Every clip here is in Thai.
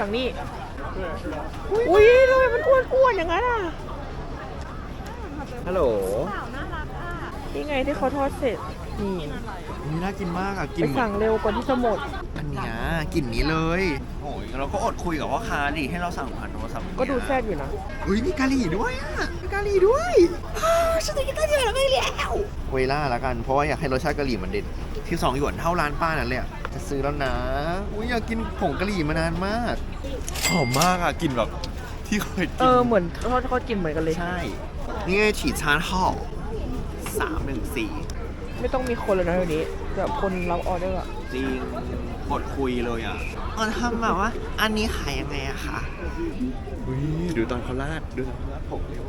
สั่งนี่อุ้ยทำไมมันอ้วนๆอย่างนั้นอะ ฮัลโหล นี่ไงที่เขาทอดเสร็จ นี่นี่น่ากินมากอะกิไปนเหมือนสั่งเร็วกว่าที่จะหมด อันเนี้ยกลิ่นนี้เลย โอ้ยเราก็อดคุยกับพ่อค้าดิให้เราสั่งผ่านโทรศัพท์ก็ดูแซ่บอยู่นะ อุ้ยมีกะหรี่ด้วยอะมีกะหรี่ด้วยฉันจะกินกะหรี่แล้วไม่แล้วเวล่าละกันเพราะว่าอยากให้รสชาติกะหรี่มันเด็ด ที่สองหยวนเท่าร้านป้านั่นเลยอะจะซื้อแล้วนะอุ้ยอยากกินผงกะหรี่มานานมากหอมมากอะกลิ่นแบบที่เคยเอกินอเหมือนทอดทอดกินเหมือนกันเลย ใช่ นี่ไงฉีดชานห่อสามหนึ่งสี่ ไม่ต้องมีคนเลยนะเดี๋ยวนี้แบบคนรับออเดอร์อะจริงกดคุยเลยอะเออทำแบบว่า อันนี้ขายยังไงอะคะอุ้ยดูตอนเขาลาดดูตอนเขาลาดผมเร็ว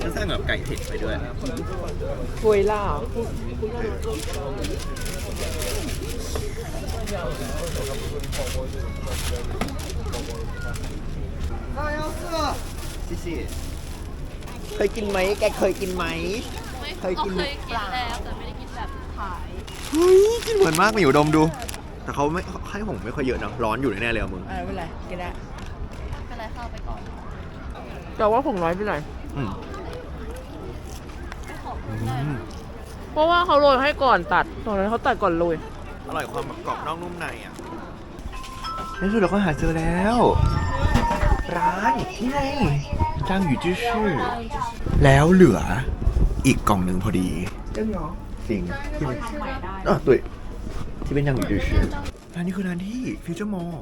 ฉันสั่งแบบไก่เผ็ดไปด้วยกวยล่า ชิชิเคยกินไหมแกเคยกินไหมเคยกิน เคยกินแล้วแต่ไม่ได้กินแบบขายเฮ้ยกินเหมือนมากมาอยู่ดมดู แต่เขาไม่ให้ผมไม่ค่อยเยอะนะร้อนอยู่แน่ๆเลยอะมึง อ่าไม่เป็นไรกินได้เป็นไรเข้าไปก่อนแต่ว่าผงน้อยไปหน่อยอืมอืมเพราะว่าเขาโรยให้ก่อนตัดตอนนั้นเขาตัดก่อนโรย อร่อยความแบบกรอบนอกนุ่มในอะในที่สุดเราก็หาเจอแล้ว ร้านที่ไงจางอยู่จื้อชื่อ แล้วเหลืออีกกล่องหนึ่งพอดีเรื่องเหรอจริงที่เป็นอะตุ้ยที่เป็นจางอยู่จื้อชื่อร้านนี้คือร้านที่ฟิวเจอร์มอล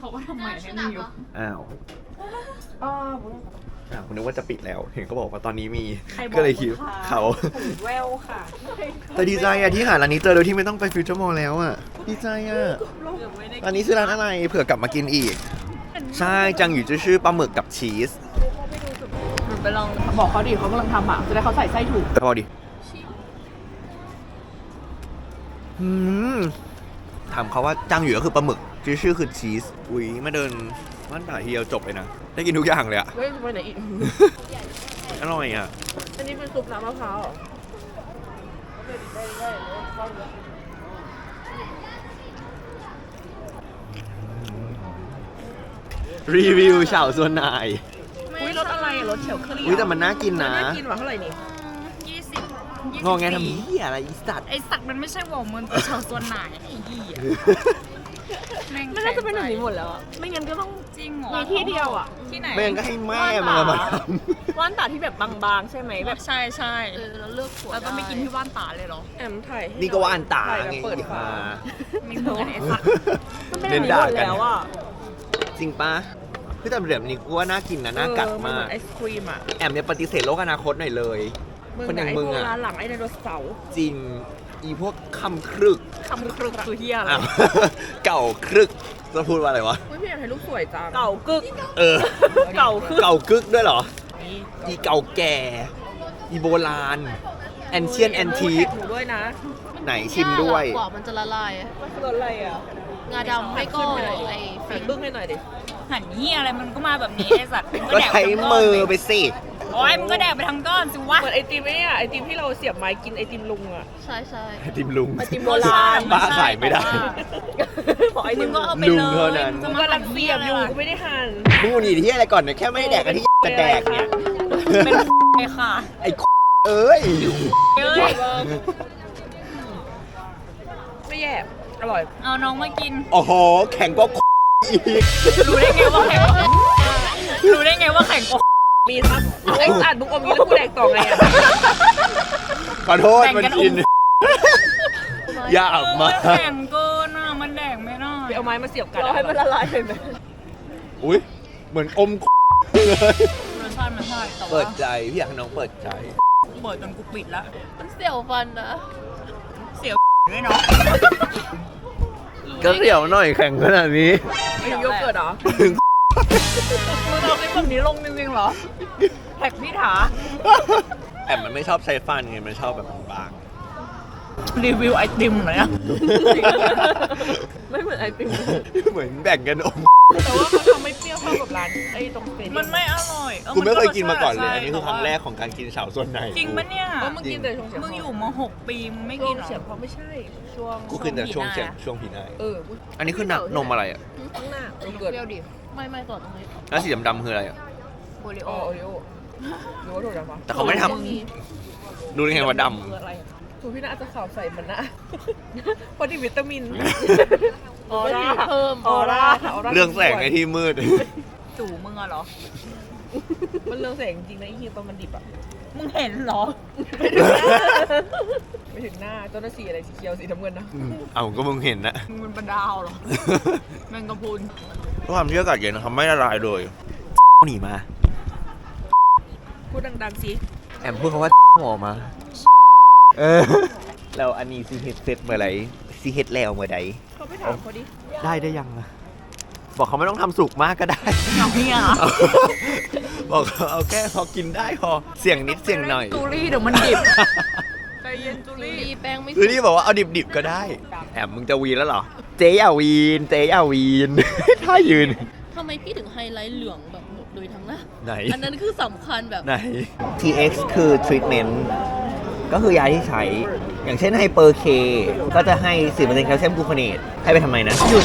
เขาก็ทำใหม่ให้มึงอยู่อ้าว อ่าอ้าวคุณนึกว่าจะปิดแล้ว เห็นเขาบอกว่าตอนนี้มีใครบอกก็เลยคิดลูกค้าเขาแววค่ะแต่ดีใจอะที่หาร้านนี้เจอโดยที่ไม่ต้องไปฟิวเจอร์มอลแล้วอะดีใจอะร้านนี้คือร้านอะไรเผื่อกลับมากินอีก ใช่จังอยู่จะชื่อปลาหมึกกับชีสหนูไปลองบอกเขาดิเขากำลังทำอะจะได้เขาใส่ไส้ถูกพอดิอืมถามเขาว่าจังอยู่ก็คือปลาหมึกชื่อชื่อคือชีสอุ้ยมาเดิน บ้านป่าเฮียวจบเลยนะ ได้กินทุกอย่างเลยอะเฮ้ยไปไหนอีก อร่อยอะอันนี้เป็นซุปน้ำมะพร้าวเหรอรีวิวเฉาส่วนนายอุ้ยรสอะไรอะรสเฉียวเคอรี่อุ้ยแต่มันน่ากินนะน่ากินว่ะเท่าไหร่นี่ยี่สิบงอแงทำเหี้ยอะไรอีสัตว์ไอสักมันไม่ใช่หัวมันเป็นชาวส่วนไหนไอ้เหี้ย แม่งมันน่าจะเป็นแบบนี้หมดแล้วอะไม่งั้นก็ต้องจริงเหรอมีที่เดียวอะที่ไหนแม่งก็ให้แม่มันเอามาทว่านตาที่แบบบางๆ ใช่ไหมแบบใช่ใช่เออแล้วเลือกขวดแล้วก็ไม่กินที่ว่านตาเลยเหรอแอมถ่ายให้ำนี่ก็ว่าอันตาถ่ายไงแบบเปิดฝาไม่เหมือนไอ้สักมันเป็นแบบนี้หมดแล้วอะจริงปะคือแต่แบบนี้กูว่าน่ากินนะน่ากัดเออมากนเหอนไอศครีมอะแอมเนี่ยปฏิเสธโลกอนาคตหน่อยเลยคนอย่างไอมึพงวกอะร้านหลังไอไดโนเสาร์จริง อีพวกคำครึกคำครึกคือเฮียอะไรอ้าวเก่าครึกจะพูดว่าอะไรวะ อุ้ยพี่อยากถ่ายรูปสวยจังเก่ากึก เออ เก่าคือเก่ากึกด้วยเหรอ อีเก่าแก่ อีโบราณ แอนเชียนแอนทีคหนูด้วยนะไหนชิมด้วย กว่ามันจะละลายมันคือรสอะไรอะงาดำไม่ก็ไอ้หันบึ้งให้หน่อยดิ หันเหี้ยอะไรมันก็มาแบบนี้ไอ้สัตว์มึงก็แดกใช้ไปทั้งก้นมือเลยไปสิ โอ้ยมึงก็แดกไปทั้งก้อนสิวะ เหมือนไอติมไอ้เนี่ยไอติมที่เราเสียบไม้กินไอติมลุงอะ ใช่ใช่ไอติมลุงไอติมโบราณบ้าขายไม่ได้ บอกไอมึติงมก็เอาไปลุเลงเท่ายนั้น มึงกูจะมากำลังเสียบอยู่กูไม่ได้หั่นมึงหนีที่อะไรก่อนเนี่ยแค่ไม่ได้แดกกันที่จะแดกเนี่ยเป็นไอ้ค่ะไอ้เอ้ยเอ้ยไม่แย่อร่อย เอาน้องมากิน โอ้โหแข็งกว่าอีกรู้ได้ไงว่าแข็งกว่ารู้ได้ไงว่าแข็งกว่า มีครับไอ้สัตว์มึงอมงี้แล้วกูแดกต่อไงอะขอโทษแบ่งมันกันกินอุ้ยากมาก แข็งเกินอะ มันแดกไม่ได้ไปเอาไม้มาเสียบกันเราให้มันละลายเลยไหมอุ้ยเหมือนอมเลยรสชาติมันใช่แต่เปิว่าดใจพี่อยากให้น้องเปิดใจ เปิดจนกูปิดแล้วมันเสียวฟันนะเสียวด้วยเนาะก็เสียวหน่อยแข็งขนาดนี้ไม่โยเกิร์ตเหรอถึงมึง เอาคลิปแบบนี้ลงจริงๆเหรอแท็กพี่ถาแอมมันไม่ชอบใช้ฟันไงมันชอบแบบบางรีวิวไอติมหน่อยอะไม่เหมือนไอติมเหมือนแบ่งกันอมแต่ว่ามันทำไม่เปรี้ยวเท่ากับร้านไอ้ตรงสเตเดียมันไม่อร่อยออกูไม่เคยกินมาก่อนเลยใช่อันนี้คือครั้งแรกของการกินเฉาส่วนในจริงปะเนี่ยเพราะมึงกินแต่ช่วงเสียงมึงอยู่มาหกปีมึงไม่ช่กิวนงเหรอ เสียงเพราะไม่ใช่ ช่วงกูกินแต่ช่วงเสียงผีหน้าช่วงผีหน้าเอออันนี้คือนักนมอะไรอะข้างหน้าเกิดเปรี้ยวดิ ไม่ไม่ต่อตรงนี้แล้วสีดำๆคืออะไรอะโอริโอโอริโอหรือว่าถูกจังวะแต่เขาไม่ได้ทำดูได้ไงว่าดคืออะไรถูกพี่น่าจะข่าวใส่มันนะพอดีวิตามินออร่าเพิ่มออร่าออร่าำเรื่องแสงในที่มืด จู่มึงอะเหรอ มันเรื่องแสงจริงนะไอ้เฮียตอนมันดิบอะมึงเห็นเหรอ ไม่ถึงหน้าต้นสีอะไรสีเขียวสีน้ำเงินนะ เอาก็มึงเห็นนะ มึงเป็นปลาดาวเหรอ แมงกะพรุน ความที่อากาศเย็นนะครับไม่ละลายเลยหนีมา พูดดังๆสิ แอมพูดคำว่าออกมา เออ แล้วอันนี้ซีเฮ็ดเสร็จเมื่อไหร่ซีเฮ็ดแล้วเมื่อใดเขาไปถามเขาดิได้ได้ยังอะบอกเขาไม่ต้องทำสุกมากก็ได้ เอาเฮียบอกเขาเอาแค่พอกินได้พอเสี่ยงนิดเสี่ยงหน่อยจูรี่เดี๋ยวมันดิบใจเย็นจูลี่แป้งไม่คือที่บอกว่าเอาดิบๆก็ได้ แอมมึงจะวีนแล้วเหรอ เจ๊อย่าวีน เจ๊อย่าวีน ถ้ายืน ทำไมพี่ถึงไฮไลท์เหลืองแบบหมดโดยทั้งหน้าไหน อันนั้นคือสำคัญแบบ ไหน TX คือ treatment ก็คือยาที่ใช้ อย่างเช่นไฮเปอร์เค ก็จะให้10%แคลเซียมกลูโคเนตให้ไปทำไมนะ หยุด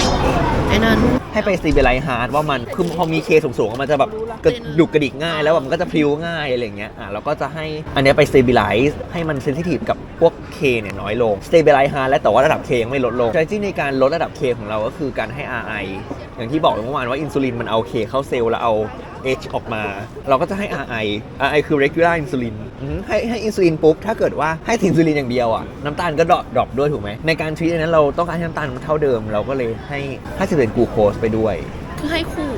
ไอ้นั้นให้ไปซีเบลไลฮาร์ดว่ามันคือพอมีเคสูงๆมันจะแบบกระดุกกระดิกง่าย แล้วแบบมันก็จะพลิ้วง่ายอะไรอย่างเงี้ยอะเราก็จะให้อันเนี้ยไปสเตเบลไลซ์ให้มันเซนซิทีฟกับพวกเคเนี่ยน้อยลงสเตเบลไลฮาร์ดแล้วแต่ว่าระดับเคยังไม่ลดลง strategy ในการลดระดับเคของเราก็คือการให้ RI อย่างที่บอกไปเมื่อวานว่าอินซูลินมันเอาเคเข้าเซลล์แล้วเอา H ออกมา เราก็จะให้ RI RI คือ regular insulin อือฮึให้ให้อินซูลินปุ๊บ ถ้าเกิดว่าให้อินซูลินอย่างเดียวอะน้ำตาลก็ดรอปดรอปด้วยถูกไหมในการทรีตนั้นเราต้องการให้น้ำตาลมันเท่าเดิม เราก็เลยให้50%กลูโคสไปด้วย คือให้คู่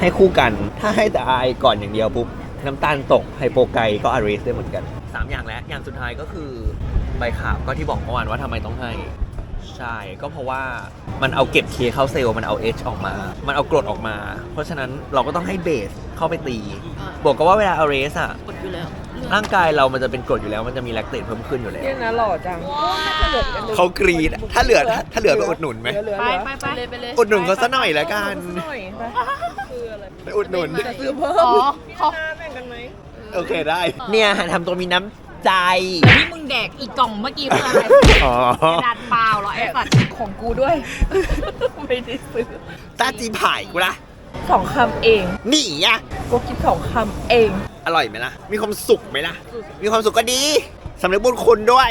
ให้คู่กัน ถ้าให้แต่ไอก่อนอย่างเดียวปุ๊บน้ำตาลตกไฮโปไกก็อารีสได้เหมือนกัน 3 อย่างแล้ว อย่างสุดท้ายก็คือใบขาบก็ที่บอกเมื่อวานว่าทำไมต้องให้ ใช่ ก็เพราะว่ามันเอาเก็บเคเข้าเซลล์มันเอา H ออกมา มันเอากรดออกมา เพราะฉะนั้นเราก็ต้องให้เบสเข้าไปตี อ่าบวกกับว่าเวลาอารีสอะกดอยู่แล้วเลือกร่างกายเรามันจะเป็นกรดอยู่แล้ว มันจะมีแลคเตตเพิ่มขึ้นอยู่แล้ว เนี่ยนะหล่อจังเขากรีดอะถ้าเหลือถ้าเหลือก็อุดหนุนไหมเหลือไปเหลือไปไปไปเลยไปเลยอุดหนุนเขาซะหน่อยละกันหน่อยไปคืออะไรไปอุดหนุน จะซื้อเพิ่มอ๋อเขาหน้าแบ่งกันไหมโอเคได้ เนี่ยทำตัวมีน้ำ ใจแต่ที่มึงแดกอีกกล่องเมื่อกี้คืออะไรอ๋อ กระดาษเปล่าเหรอไอ้สัตว์ของกูด้วย ไม่ได้ซื้อตาจีผายกูละสองคำเองหนีอะกูคิดสองคำเอง อร่อยไหมล่ะ มีความสุขไหมล่ะ มีความสุขก็ดี สำนึกบุญคุณด้วย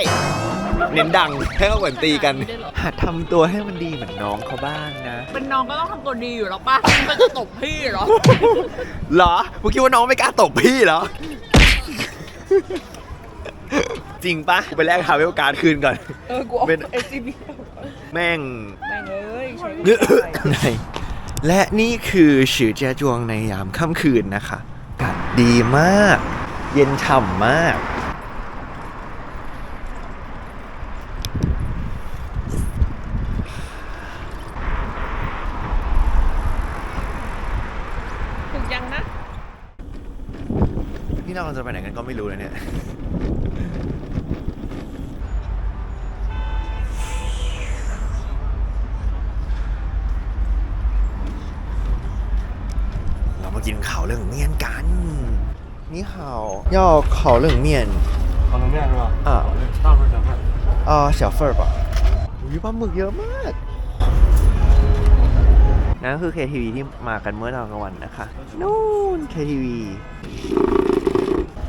เน้นดังให้เขาเหมือนตีกัน หัดทำตัวให้มันดีเหมือนน้องเขาบ้างนะ เป็นน้องก็ต้องทำตัวดีอยู่แล้วป่ะมึงก็จะตบพี่เหรอ เหรอมึงคิดว่าน้องไม่กล้าตบพี่เหรอ จริงปะกูไปแลกทาวเวลการ์ดคืนก่อน เออกูเอาเป็น เอซีบีแม่ง แม่งเอ้ยใช้เนื้อในและนี่คือชื่อเจียจวงในยามค่ำคืนนะคะอากาศดีมาก เย็นฉ่ำมาก ถูกยังนะ นี่เราจะไปไหนกันก็ไม่รู้เลยเนี่ย เรามา กินข่าวเรื่องเมียนกัน นี่ข่าวย่อข่าวเรื่องเมียน 烤冷面是吧？啊好嘞，大份儿小份儿。 อ่า小份儿吧อุ้ยปลาหมึกเยอะมาก นั่นคือ KTV ที่มากันเมื่อตอนกลางวันนะคะ นู่น KTV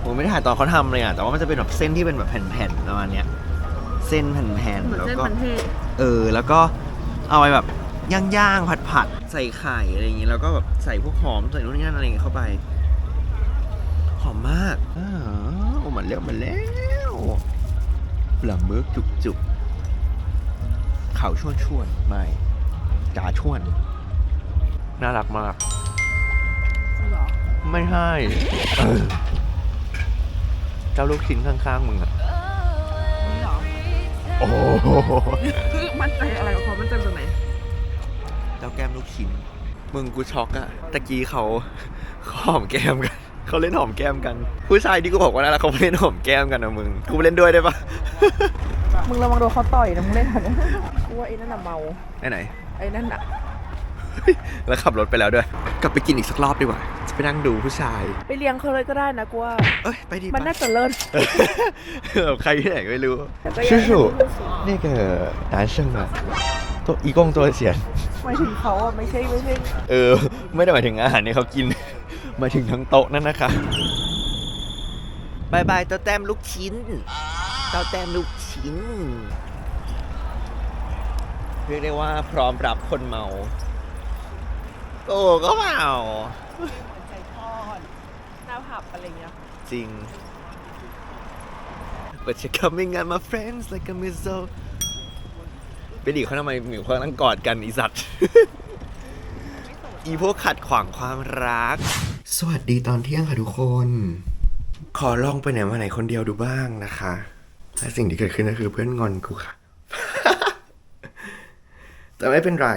ผมไม่ได้ถ่ายตอนเขาทำเลยอ่ะ แต่ว่ามันจะเป็นแบบเส้นที่เป็นแบบแผ่นๆประมาณเนี้ย เส้นแผ่นๆแล้วก็ เออ แล้วก็เอาไปแบบ ย่างๆผัดๆใส่ไข่อะไรอย่างงี้แล้วก็แบบใส่พวกหอมใส่นู่นนี่นั่นอะไรอย่างงี้เข้าไป หอมมากอ้าวมาแล้วมาแล้วปลาหมึกจุกๆเขาชวนชวนๆไม่จ๋าชวน น่ารักมาก ไม่ให้เออเจ้าลูกชิ้นข้างๆมึงอะโอ้โหคือมั่นใจอะไรของเขามั่นใจตรงไหน เจ้าแก้มลูกชิ้นมึงกูช็อกอะตะกี้เขาเขาหอมแก้มกันเขาเล่นหอมแก้มกัน ผู้ชายที่กูบอกว่าน่ารักเขาไม่เล่นหอมแก้มกันนะมึงกูไปเล่นด้วยได้ปะมึงระวังโดนเขาต่อยนะมึงเล่นทันกูว่าไอ้นั่นน่ะเมาไหนไหนไอ้นั่นน่ะแล้วขับรถไปแล้วด้วย กลับไปกินอีกสักรอบดีกว่า จะไปนั่งดูผู้ชาย ไปเลี้ยงเขาเลยก็ได้นะกูว่าเอ้ยไปดีมันปะน่าจะเลิศแบบใครที่ไหนก็ไม่รู้แต่ก็ยัง叔叔 ตัวอีกงตัวเสียนหมายถึงเขาอะไม่ใช่ไม่ใช่เออ ไม่ได้หมายถึงอาหารที่เขากินหมายถึงทั้งโต๊ะนั่นนะคะบายบายเต้าแต้มลูกชิ้นเต้าแต้มลูกชิ้น เรียกได้ว่าพร้อมรับคนเมาโอ้ก็เมาใจทอดหน้าผับอะไรเงี้ยจริง But you're coming at my friends like a missile ไปดีเขาทำไมหมิวเขานั่งกอดกันอีสัตว์ อีพวกขัดขวางความรัก สวัสดีตอนเที่ยงค่ะทุกคน ขอลองไปไหนมาไหนคนเดียวดูบ้างนะคะและสิ่งที่เกิดขึ้นก็คือเพื่อนงอนกูค่ะ แต่ไม่เป็นไร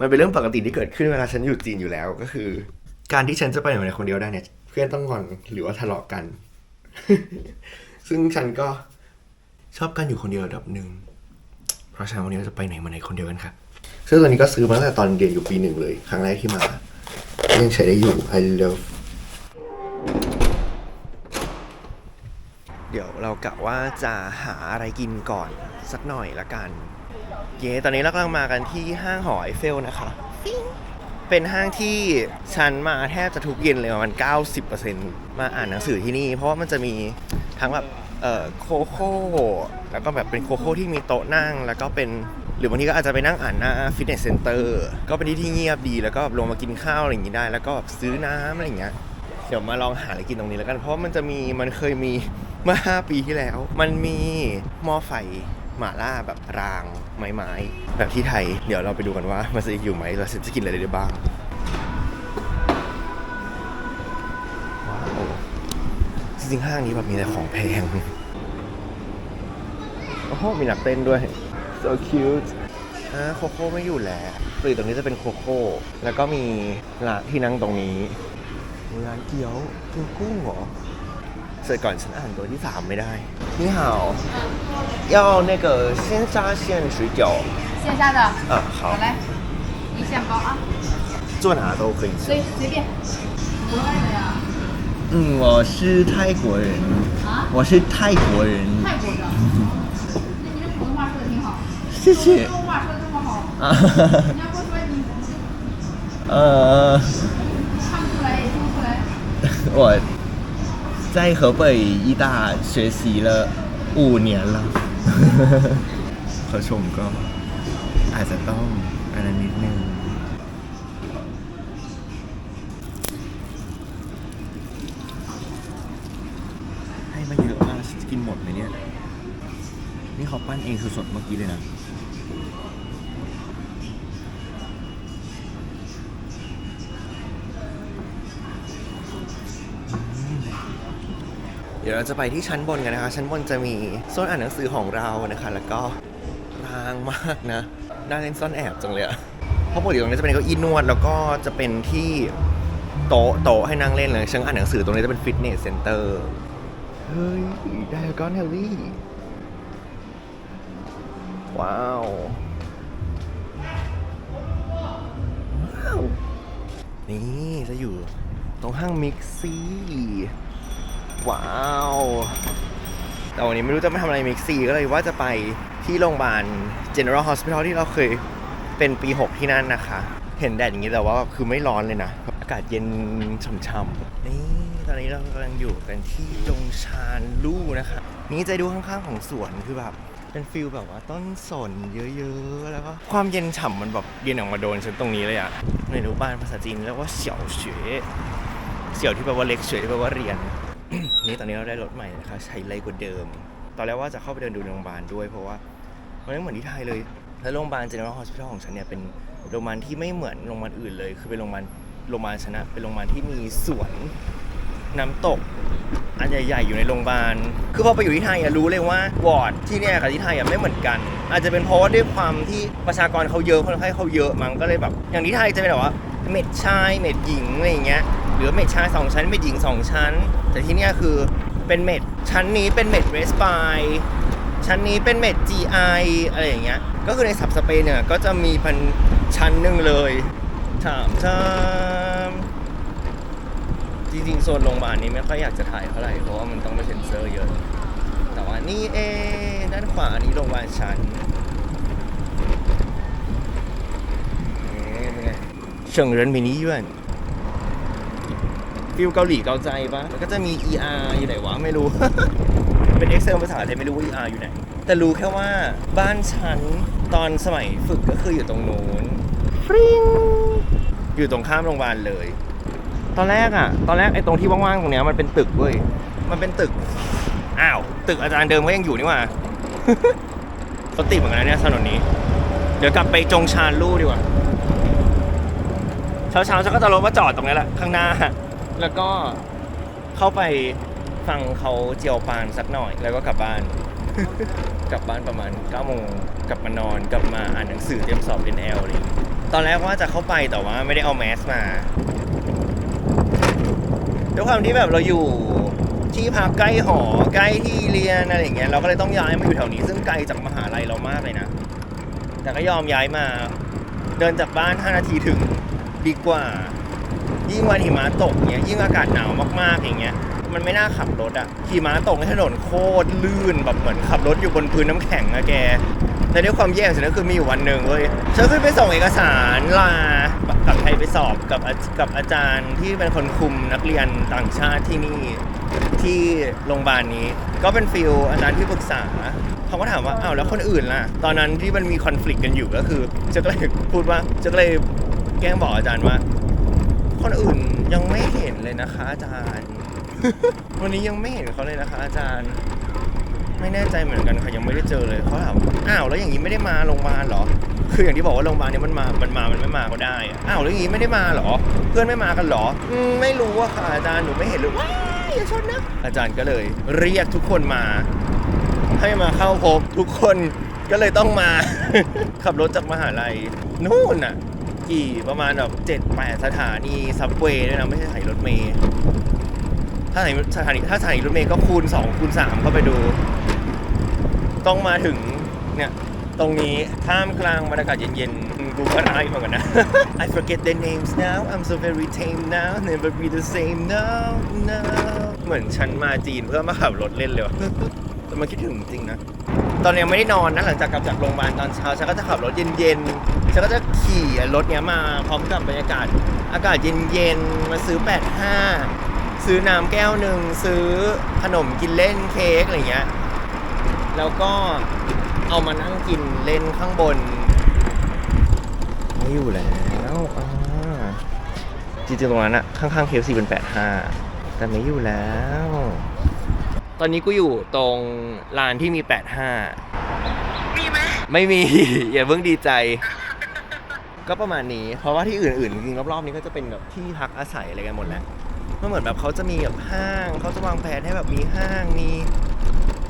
มันเป็นเรื่องปกติที่เกิดขึ้นเวลาฉันอยู่จีนอยู่แล้วก็คือ การที่ฉันจะไปไหนมาไหนคนเดียวได้เนี่ย เพื่อนต้องงอนหรือว่าทะเลาะกัน ซึ่งฉันก็ชอบการอยู่คนเดียวระดับหนึ่ง เพราะฉะนั้นวันนี้เราจะไปไหนมาไหนคนเดียวกันครับซึ่งตัวนี้ก็ซื้อมาตั้งแต่ตอนเรียนอยู่ปีหนึ่งเลย ครั้งแรกที่มา ยังใช้ได้อยู่ I love เดี๋ยวเรากะว่าจะหาอะไรกินก่อนสักหน่อยละกัน เย้ตอนนี้เรากำลังมากันที่ห้างหอไอเฟลนะคะ เป็นห้างที่ฉันมาแทบจะทุกเย็นเลยประมัน90%มาอ่านหนังสือที่นี่ เพราะว่ามันจะมีทั้งแบบเอ่อ โคโค่แล้วก็แบบเป็นโคโค่ที่มีโต๊ะนั่ง แล้วก็เป็นหรือบางทีก็อาจจะไปนั่งอ่านหน้าฟิตเนสเซ็นเตอร์ก็เป็นที่ที่เงียบดีแล้วก็แบบลงมากินข้าวอะไรอย่างนี้ได้ แล้วก็แบบซื้อน้ำอะไรอย่างเงี้ยเดี๋ยวมาลองหาอะไรกินตรงนี้แล้วกันเพราะมันจะมีมันเคยมีเมื่อ 5 ปีที่แล้ว มันมีหม้อไฟหม่าล่าแบบรางไม้ๆแบบที่ไทย เดี๋ยวเราไปดูกันว่ามันจะอยู่ไหมเราจะกินอะไรได้บ้าง ริงๆห้างนี้แบบมีแต่ของแพง โอ้โห มีนักเต้นด้วย so cute อ่าโคโค่ไม่อยู่แล้วตื่นตรงนี้จะเป็นโคโค่ แล้วก็มีร้านที่นั่งตรงนี้ร้านเกี๊ยวเกี๊ยวกุ้งเหรอเสร็จก่อนฉันอ่านตัวที่ 3 ไม่ได้ นี่好要那个鲜沙县水饺线下的，啊好好嘞，一线包啊，做哪都可以吃随随便。国外的呀？ 嗯我是泰国人啊我是泰国人泰国的。那你这普通话说的挺好，谢谢普通话说的这么好，啊你要不说你呃看不出来也听不出来。我在河北医大学习了五年了 เขาชมก็อาจจะต้องอันนั้นนิดนึง ปั้นเองสดๆเมื่อกี้เลยนะเดี๋ยวเราจะไปที่ชั้นบนกันนะคะ ชั้นบนจะมีโซนอ่านหนังสือของเรานะคะ แล้วก็รางมากนะ น่าเล่นซ่อนแอบจังเลยอะเพราะปกติตรงนี้จะเป็นเก้าอี้นวด แล้วก็จะเป็นที่โต๊ะโต๊ะให้นั่งเล่นเลยชั้นอ่านหนังสือตรงนี้จะเป็นฟิตเนสเซ็นเตอร์ เฮ้ย ไดอะกอนเฮลลี่ ว้าว นี่จะอยู่ตรงห้างมิกซี่ ว้าวแต่วันนี้ไม่รู้จะไปทำอะไรมิกซี่ก็เลยว่าจะไปที่โรงพยาบาล General Hospital ที่เราเคยเป็นปี 6 ที่นั่นนะคะ เห็นแดดอย่างนี้แต่ว่าคือไม่ร้อนเลยนะ อากาศเย็นช่ำๆนี่ตอนนี้เรากำลังอยู่กันที่จงชานลู่นะคะ นี่จะดูข้างๆของสวนคือแบบ เป็นฟิลแบบว่าต้นสนเยอะๆ แล้วก็ความเย็นฉ่ำมันแบบเย็นออกมาโดนฉันตรงนี้เลยอะในรูบ้านภาษาจีนเรียกว่าเสี่ยวเฉยเสี่ยวที่แปลว่าเล็กเฉวยที่แปลว่าเรียน นี่ตอนนี้เราได้รถใหม่นะคะใช้ไรกว่าเดิม ตอนแรกว่าจะเข้าไปเดินดูโรงพยาบาลด้วยเพราะว่ามันไม่เหมือนที่ไทยเลย แล้วโรงพยาบาล General Hospital ของฉันเนี่ยเป็นโรงพยาบาลที่ไม่เหมือนโรงพยาบาลอื่นเลย คือเป็นโรงพยาบาลโรงพยาบาลชนะ เป็นโรงพยาบาลที่มีสวน น้ำตกอันใหญ่ๆอยู่ในโรงพยาบาล คือพอไปอยู่ที่ไทยอะรู้เลยว่าวอร์ดที่เนี่ยกับที่ไทยอะไม่เหมือนกัน อาจจะเป็นเพราะว่าด้วยความที่ประชากรเขาเยอะคนไข้เขาเยอะมั้งก็เลยแบบ อย่างที่ไทยจะเป็นแบบว่าเม็ดชายเม็ดหญิงอะไรอย่างเงี้ย หรือเม็ดชายสองชั้นเม็ดหญิงสองชั้น แต่ที่เนี่ยคือเป็นเม็ดชั้นนี้เป็นเม็ดเรสปายชั้นนี้เป็นเม็ด GI อะไรอย่างเงี้ย ก็คือในสับสเปนเนี่ยก็จะมีพันชั้นหนึ่งเลยถามถาม จริงๆโซนโรงพยาบาลนี้ไม่ค่อยอยากจะถ่ายเท่าไหร่เพราะว่ามันต้องไปเซ็นเซอร์เยอะ แต่ว่านี่เองด้านขวานี้โรงพยาบาลชั้นนี่เป็นไงเฉิงเรินมินิยวนฟิลเกาหลีเกาใจปะแล้วก็จะมี ER อยู่ไหนวะไม่รู้ เป็น Excel ภาษาไทยไม่รู้ว่า ER อยู่ไหน แต่รู้แค่ว่าบ้านฉันตอนสมัยฝึกก็คืออยู่ตรงนู้นฟริงอยู่ตรงข้ามโรงพยาบาลเลย ตอนแรกอะตอนแรกไอ้ตรงที่ว่างๆตรงเนี้ยมันเป็นตึกเว้ย มันเป็นตึก อ้าว ตึกอาจารย์เดิมก็ยังอยู่นี่หว่า รถติดเหมือนกันนะเนี่ยถนนนี้ เดี๋ยวกลับไปจงชานลู่ดีกว่า เช้าๆฉันก็จะรถมาจอดตรงนี้แหละข้างหน้า แล้วก็เข้าไปฟังเขาเจียวปานสักหน่อย แล้วก็กลับบ้าน กลับบ้านประมาณ9โมงกลับมานอนกลับมาอ่านหนังสือเตรียมสอบ NL อะไรอย่างงี้ตอนแรกว่าจะเข้าไปแต่ว่าไม่ได้เอาแมสมา ด้วยความที่แบบเราอยู่ที่พักใกล้หอใกล้ที่เรียนอะไรอย่างเงี้ยเราก็เลยต้องย้ายมาอยู่แถวนี้ซึ่งไกลจากมหาลัยเรามากเลยนะ แต่ก็ยอมย้ายมา เดินจากบ้าน 5 นาทีถึงดีกว่า ยิ่งวันหิมะตกเนี้ยยิ่งอากาศหนาวมากๆอย่างเงี้ย มันไม่น่าขับรถอะหิมะตกในถนนโคตรลื่นแบบเหมือนขับรถอยู่บนพื้นน้ำแข็งอะแก แต่ด้วยความแย่ของฉันก็คือมีอยู่วันหนึ่งเว้ยฉันขึ้นไปส่งเอกสารลากับไทยไปสอบกับกับอาจารย์ที่เป็นคนคุมนักเรียนต่างชาติที่นี่ที่โรงพยาบาลนี้ ก็เป็นฟิลอาจารย์ที่ปรึกษาเขาก็ถามว่าอ้าวแล้วคนอื่นล่ะ ตอนนั้นที่มันมีคอน FLICT กันอยู่ก็คือจะก็เลยพูดว่าจะก็เลยแกล้งบอกอาจารย์ว่า คนอื่นยังไม่เห็นเลยนะคะ อาจารย์ วันนี้ยังไม่เห็นเขาเลยนะคะ อาจารย์ ไม่แน่ใจเหมือนกันค่ะยังไม่ได้เจอเลยเขาถามอ้าวแล้วอย่างนี้ไม่ได้มาโรงพยาบาลเหรอ คืออย่างที่บอกว่าโรงพยาบาลเนี้มันมา มันมา มันไม่มาก็ได้อะอ้าวแล้วอย่างนี้ไม่ได้มาเหรอ เพื่อนไม่มากันเหรออืมไม่รู้อะค่ะอาจารย์หนูไม่เห็นเลยว้ายอย่าชนนะอาจารย์ก็เลย เรียกทุกคนมา ให้มาเข้าพบทุกคนก็เลยต้องมา ขับรถจากมหาลัยนู่นน่ะ กี่ประมาณแบบเจ็ดแปดสถานีซับเวย์ด้วยนะไม่ใช่สถานีรถเมล์ ถ้าสถานีสถานีถ้าสถานีรถเมล์ก็คูณ2คูณ3เข้าไปดู ต้องมาถึงเนี่ยตรงนี้ท่ามกลางบรรยากาศเย็นๆ กูก็ร้ายเหมือนกันนะ I forget their names now I'm so very tame now never be the same now no เหมือนฉันมาจีนเพื่อมาขับรถเล่นเลยวะแต่มาคิดถึงจริงนะ ตอนนี้ยังไม่ได้นอนนะ หลังจากกลับจากโรงพยาบาลตอนเช้า ฉันก็จะขับรถเย็นๆ ฉันก็จะขี่รถเนี้ยมาพร้อมกับบรรยากาศ อากาศเย็นๆ มาซื้อ 85 ซื้อน้ำแก้วหนึ่งซื้อขนมกินเล่นเค้กอะไรเงี้ย แล้วก็เอามานั่งกินเล่นข้างบน ไม่อยู่แล้วอ่าจริงๆตรงนั้นอะข้างๆเคฟซีเป็น 85 แต่ไม่อยู่แล้ว ตอนนี้กูอยู่ตรงลานที่มี 85 มีไหมไม่มี อย่าเพิ่งดีใจ ก็ประมาณนี้ เพราะว่าที่อื่นๆจริงๆรอบๆนี้ก็จะเป็นแบบที่พักอาศัยอะไรกันหมดแล้ว มันเหมือนแบบเขาจะมีแบบห้างเขาจะวางแผนให้แบบมีห้างมี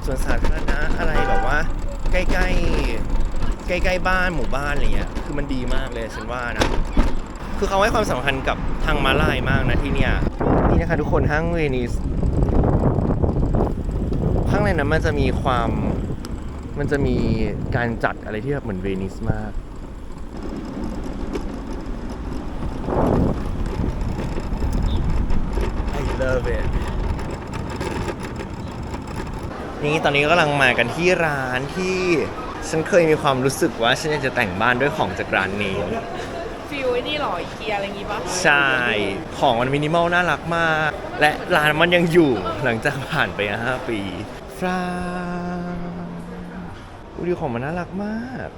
สวนสาธารณะอะไรแบบว่า ใกล้ๆใกล้ๆบ้านหมู่บ้านอะไรเงี้ยคือมันดีมากเลยฉันว่านะ คือเขาให้ความสำคัญกับทางมาลายมากนะที่เนี่ยนี่นะคะทุกคนห้างเวนิสข้างในนั้นมันจะมีความมันจะมีการจัดอะไรที่แบบเหมือนเวนิสมาก I love it นี่ตอนนี้ก็กำลังมากันที่ร้านที่ฉันเคยมีความรู้สึกว่าฉันอยากจะแต่งบ้านด้วยของจากร้านนี้ ฟิลไอ้นี่เหรออีเกียอะไรอย่างงี้ปะใช่ ของมันมินิมอลน่ารักมาก และร้านมันยังอยู่หลังจากผ่านไป 5 ปีฟราอุดีของมันน่ารักมาก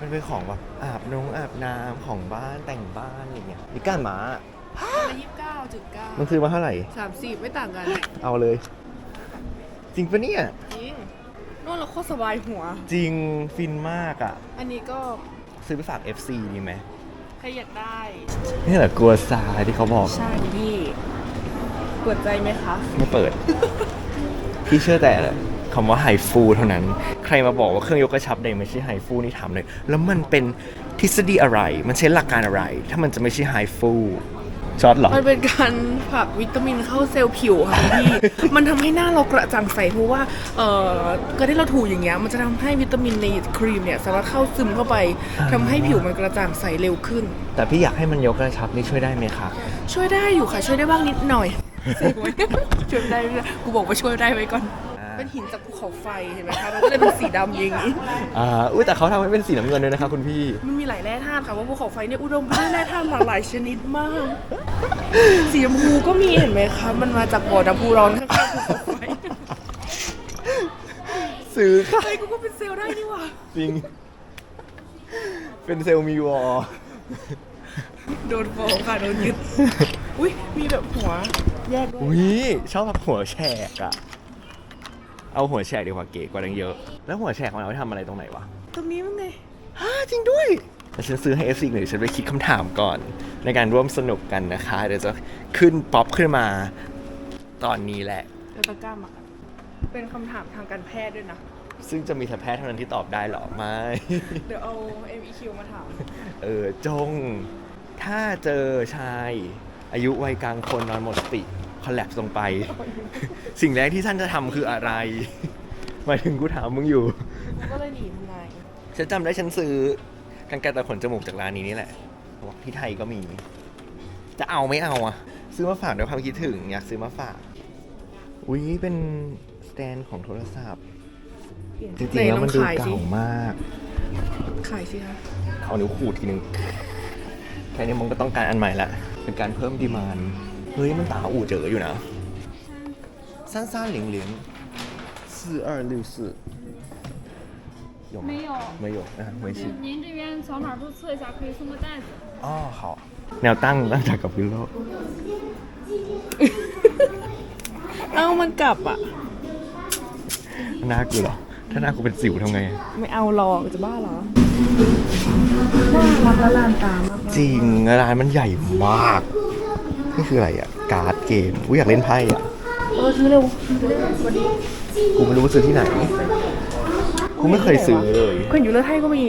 มันเป็นของแบบอาบนงอาบน้ำของบ้านแต่งบ้านอะไรเงี้ยนี่ก้านหมาละยี่สิบเก้าจุดเก้ามันซื้อมาเท่าไหร่สามสิบไม่ต่างกัน เอาเลย จริงปะเนี่ย จริงนู่นเราโคตรสบายหัว จริงฟินมากอะ อันนี้ก็ซื้อไปฝาก FC ดีไหมใครอยากได้ นี่แหละกลัวซาที่เขาบอก ใช่พี่เปิดใจไหมคะ ไม่เปิด พี่เชื่อแต่คำว่าไฮฟูเท่านั้น ใครมาบอกว่าเครื่องยกกระชับใดไม่ใช่ไฮฟูนี่ถามเลย แล้วมันเป็นทฤษฎีอะไร มันใช้หลักการอะไร ถ้ามันจะไม่ใช่ไฮฟู ช็อตเหรอ มันเป็นการผลักวิตามินเข้าเซลล์ผิวค่ะคุณพี่ มันทำให้หน้าเรากระจ่างใสเพราะว่าเอ่อการที่เราถูอย่างเงี้ยมันจะทำให้วิตามินในครีมเนี่ยสามารถเข้าซึมเข้าไปทำให้ผิวมันกระจ่างใสเร็วขึ้น แต่พี่อยากให้มันยกกระชับนี่ช่วยได้ไหมคะช่วยได้อยู่ค่ะ ช่วยได้บ้างนิดหน่อย ช่วยได้ไม่ได้กูบอกว่าช่วยได้ไว้ก่อน เป็นหินจากภูเขาไฟเห็นไหมคะมันก็เลยเป็นสีดำอย่างนี้ อ่าอุ้ยแต่เขาทำให้เป็นสีน้ำเงินด้วยนะคะคุณพี่ มันมีหลายแร่ธาตุค่ะว่าภูเขาไฟเนี่ยอุดมไปด้วยแร่ธาตุหลากหลายชนิดมาก สีชมพูก็มีเห็นไหมคะมันมาจากบ่อน้ำพุร้อนข้างๆภูเขาไฟซื้อค่ะเฮ้ยกูก็เป็นเซลล์ได้นี่หว่าจริง เป็นเซลล์มีวอลโดนฟ้องค่ะโดนยึดอุ้ยมีแบบหัวแยกด้วยอุ้ยชอบแบบหัวแฉกอะ เอาหัวแฉกดีกว่าเก๋กว่าดังเยอะ แล้วหัวแฉกมันเอาไว้ทำอะไรตรงไหนวะ ตรงนี้มั้งไงฮ่าจริงด้วยแต่ฉันซื้อให้ FC หนึ่งฉันไปคิดคำถามก่อน ในการร่วมสนุกกันนะคะ เดี๋ยวจะขึ้นป๊อปขึ้นมาตอนนี้แหละเดี๋ยวตะกร้ามาเป็นคำถามทางการแพทย์ด้วยนะ ซึ่งจะมีแต่แพทย์เท่านั้นที่ตอบได้เหรอไม่ เดี๋ยวเอา MEQ มาถาม เออจง ถ้าเจอชาย อายุวัยกลางคนนอนหมดสติ คอลแลปลงไป สิ่งแรกที่ท่านจะทำคืออะไร หมายถึงกูถามมึงอยู่กูก็เลยหนีทนายฉันจำได้ฉันซื้อกันไกรตัดขนจมูกจากร้านนี้นี่แหละบอกที่ไทยก็มี จะเอาไม่เอาอะซื้อมาฝากด้วยความคิดถึง อยากซื้อมาฝาก อุ้ยเป็นสแตนของโทรศัพท์ จริงๆแล้วมันดูเก่ามาก ขายสิคะเอานิ้วขูดทีนึง แค่นี้มันก็ต้องการอันใหม่ละ เป็นการเพิ่มดีมานด์เฮ้ย มันตาอู่เจออยู่นะ三三零零四二六四有吗？没有。没有啊，没事。您这边扫码注册一下，可以送个袋子。อ๋อ好แนวตั้งตั้งจากกับพื้นโลก เอ้ามันกลับอ่ะ หน้ากูเหรอ ถ้าหน้ากูเป็นสิวทำไง ไม่เอาหรอกจะบ้าเหรอน่ารักและลานตามาก จริงร้านมันใหญ่มาก นี่คืออะไรอะ การ์ดเกมกูอยากเล่นไพ่อะเออซื้อเร็ววันนี้กูไม่รู้ว่าซื้อที่ไหน กูไม่เคยซื้อเลยคนอยู่เลือดให้ก็มี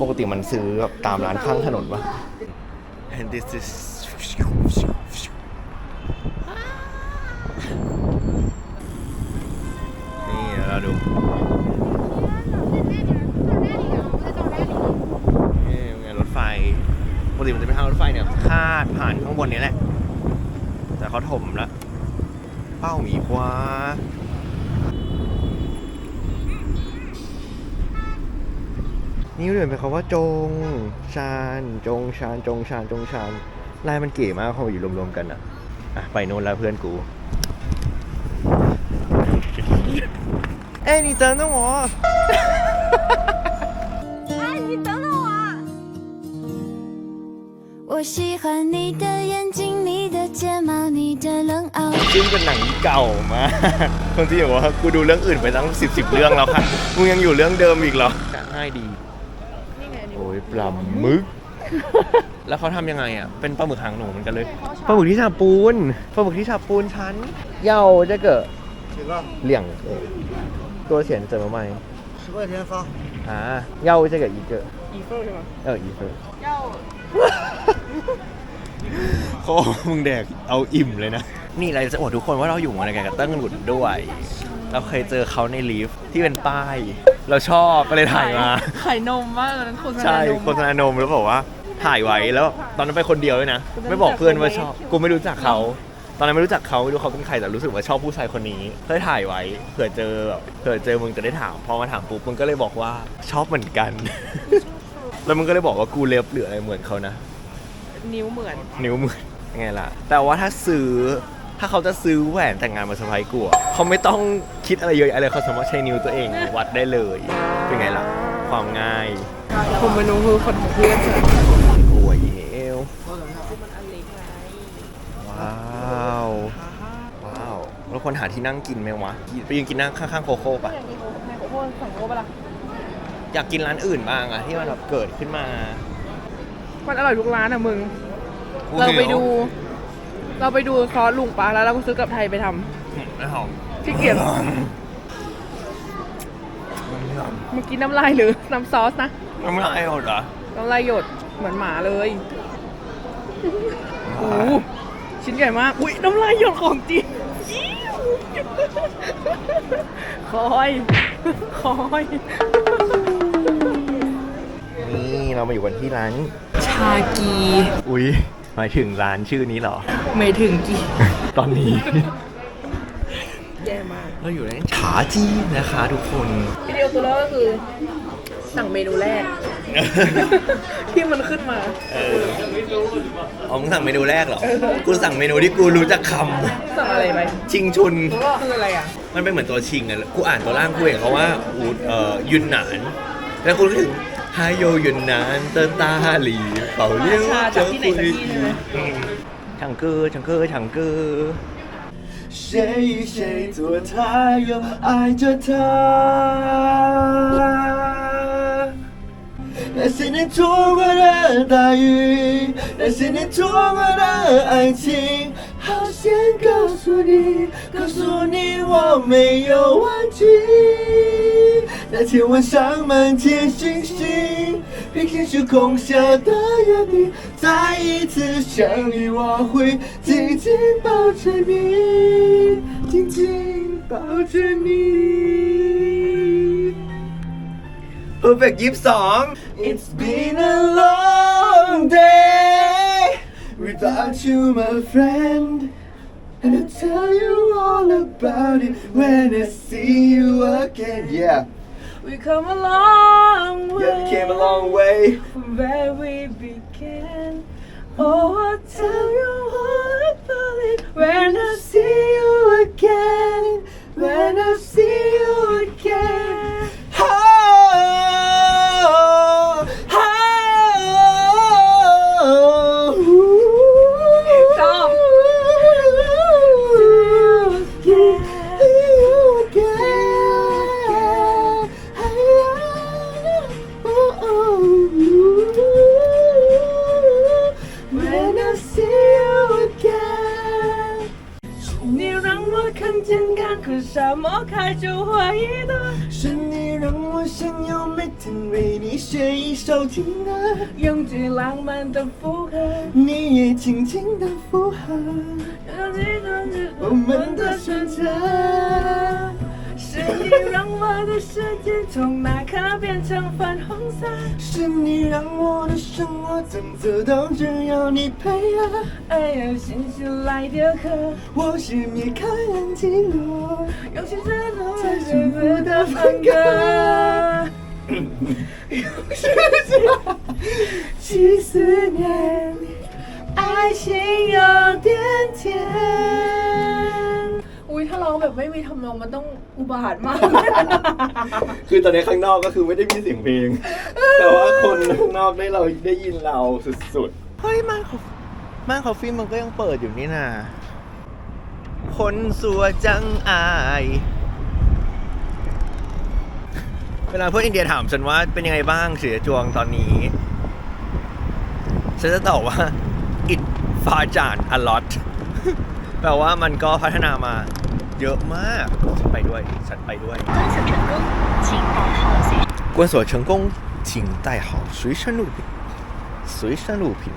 ปกติมันซื้อแบบตามร้านข้างถนนปะ and this is นี่เดี๋ยวเราดูนี่ไงรถไฟ ปกติมันจะเป็นทางรถไฟเนี่ยคาดผ่านข้างบนนี้แหละแต่ เขาถมแล้ว เป้าหมีกว่า นี่เรียนเป็นคำว่าจง ชาน จง ชาน จง ชาน จง ชาน ลายมันเก๋มากพออยู่รวมๆกันอ่ะ อ่ะ ไปโน่นแล้วเพื่อนกู เอ้ย你等等我我喜欢你的眼睛，你的 睫毛，你的冷傲。 ซึ่งเป็นหนังเก่ามากคนที่บอกว่ากูดูเรื่องอื่นไปตั้งสิบสิบเรื่องแล้วค่ะ มึงยังอยู่เรื่องเดิมอีกเหรอง่ายดี โอ้ยปลาหมึก แล้วเขาทำยังไงอ่ะ เป็นปลาหมึกหางหนูเหมือนกันเลย ปลาหมึกที่ชาปูน ปลาหมึกที่ชาปูนชั้นเย่าจะเกิดเหลี่ยงเออตัวเฉียนเจอมาไหม 十块钱发。 อ่าเย่าจะเกิดอีกเกิด อีเฟิลใช่ไหม เอออีเฟอร์ เย้า เขาบอกมึงแดกเอาอิ่มเลยนะ นี่เราจะอวดทุกคนว่าเราอยู่มาในการกับเติ้งหลุดด้วย เราเคยเจอเขาในลิฟต์ที่เป็นป้าย เราชอบก็เลยถ่ายมาไข่นมมากเลยนั้นโฆษณาใช่นม โฆษณานมแล้วบอกว่าถ่ายไว้แล้วตอนนั้นไปคนเดียวเลยนะ ไม่บอกเพื่อนว่าชอบกูไม่รู้จักเขา ตอนนั้นไม่รู้จักเขาไม่รู้เขาเป็นใครแต่รู้สึกว่าชอบผู้ชายคนนี้ก็เลยถ่ายไว้เผื่อเจอแบบเผื่อเจอมึงจะได้ถามพอมาถามปุ๊บมึงก็เลยบอกว่าชอบเหมือนกัน แล้วมึงก็เลยบอกว่ากูเล็บหรืออะไรเหมือนเขานะ นิ้วเหมือน นิ้วมือไงล่ะ แต่ว่าถ้าซื้อ ถ้าเขาจะซื้อแหวนแต่งงานมาเซอร์ไพรส์กูอะเขาไม่ต้องคิดอะไรเยอะอะไรเขาสามารถใช้นิ้วตัวเองวัดได้เลย เป็นไงล่ะ ความง่ายผมเป็นน้องคือคนของเพื่อนใช่ไหมโอ้ยเอวมันอันเล็กไงว้าว ว้าว แล้วคนหาที่นั่งกินไหมวะ ไปยืนกินนั่งข้างๆโคโค่ปะ อยากกินโคในโคโค่สั่งโคโค่ปะล่ะอยากกินร้านอื่นบ้างอะที่มันแบบเกิดขึ้นมา มันอร่อยทุกร้านอะมึงเราไปดู เราไปดูซอสลุงปลาแล้วเราก็ซื้อกลับไทยไปทไม่หอมำที่เกียจเมื่อกี้น้ำลายหรือน้ำซอสนะน้ำลายหดเหรอน้ำลายหยดเหมือนหมาเลยโอ้โหชิ้นใหญ่มากอุ้ยน้ำลายหยดของจริงอิ๊วคอยคอย นี่เรามาอยู่กันที่ร้านชากี อุ๊ยหมายถึงร้านชื่อนี้เหรอ ไม่ถึงกี ตอนนี้ แย่มากเราอยู่ในฉาจีนะคะทุกคน วิดีโอตัวแรกก็คือ สั่งเมนูแรก ที่มันขึ้นมาเอออ๋อมึงสั่งเมนูแรกเหรอ กูสั่งเมนูที่กูรู้จักคสั่งอะไรไปำ ชิงชุน คืออะไรอะ มันเป็นเหมือนตัวชิงอะกูอ่านตัวล่างกูเห็นเขาว่าอูดเอ่อยุนหนาน แล้วกูรู้ถึงฮายโยยุนหนานเตอร์ตาหลีเป่าเลี้ยวมาชาเจจากอที่ 还有云南的大理，保留着回忆。唱歌，唱歌，唱歌。谁与谁坐台，又爱着他？那些年错过的大雨，那些年错过的爱情，好想告诉你，告诉你我没有忘记。那天晚上满天星星平行时空下的约定再一次相遇我会紧紧抱着你紧紧抱着你 keeps on it's been a long day without you my friend and i'll tell you all about it when i see you again We come a long way Yeah, we came a long way from where we began. Oh, I'll tell you all about it when I see you again. When I see you again. 是你让我的生活怎么都只有你配合。爱有信心来的河，我是你开朗经络，用心制作最幸福的分割。去思念，爱情有点甜。 อุ้ยถ้าร้องแบบไม่มีทำนองมันต้องอุบาทมาก คือตอนนี้ข้างนอกก็คือไม่ได้มีเสียงเพลง แต่ว่าคนข้างนอกได้เราได้ยินเราสุดๆเฮ้ยม่านคอฟม่านคอฟฟี่มันก็ยังเปิดอยู่นี่นาคนสัวจังอาย เวลาเพื่อนอินเดียถามฉันว่าเป็นยังไงบ้างเสียจวงตอนนี้ ฉันจะตอบว่า it ฟาจาน a lot แปลว่ามันก็พัฒนามา เยอะมาก ฉันไปด้วย ฉันไปด้วย 关锁成功，请带好随身物品。随身物品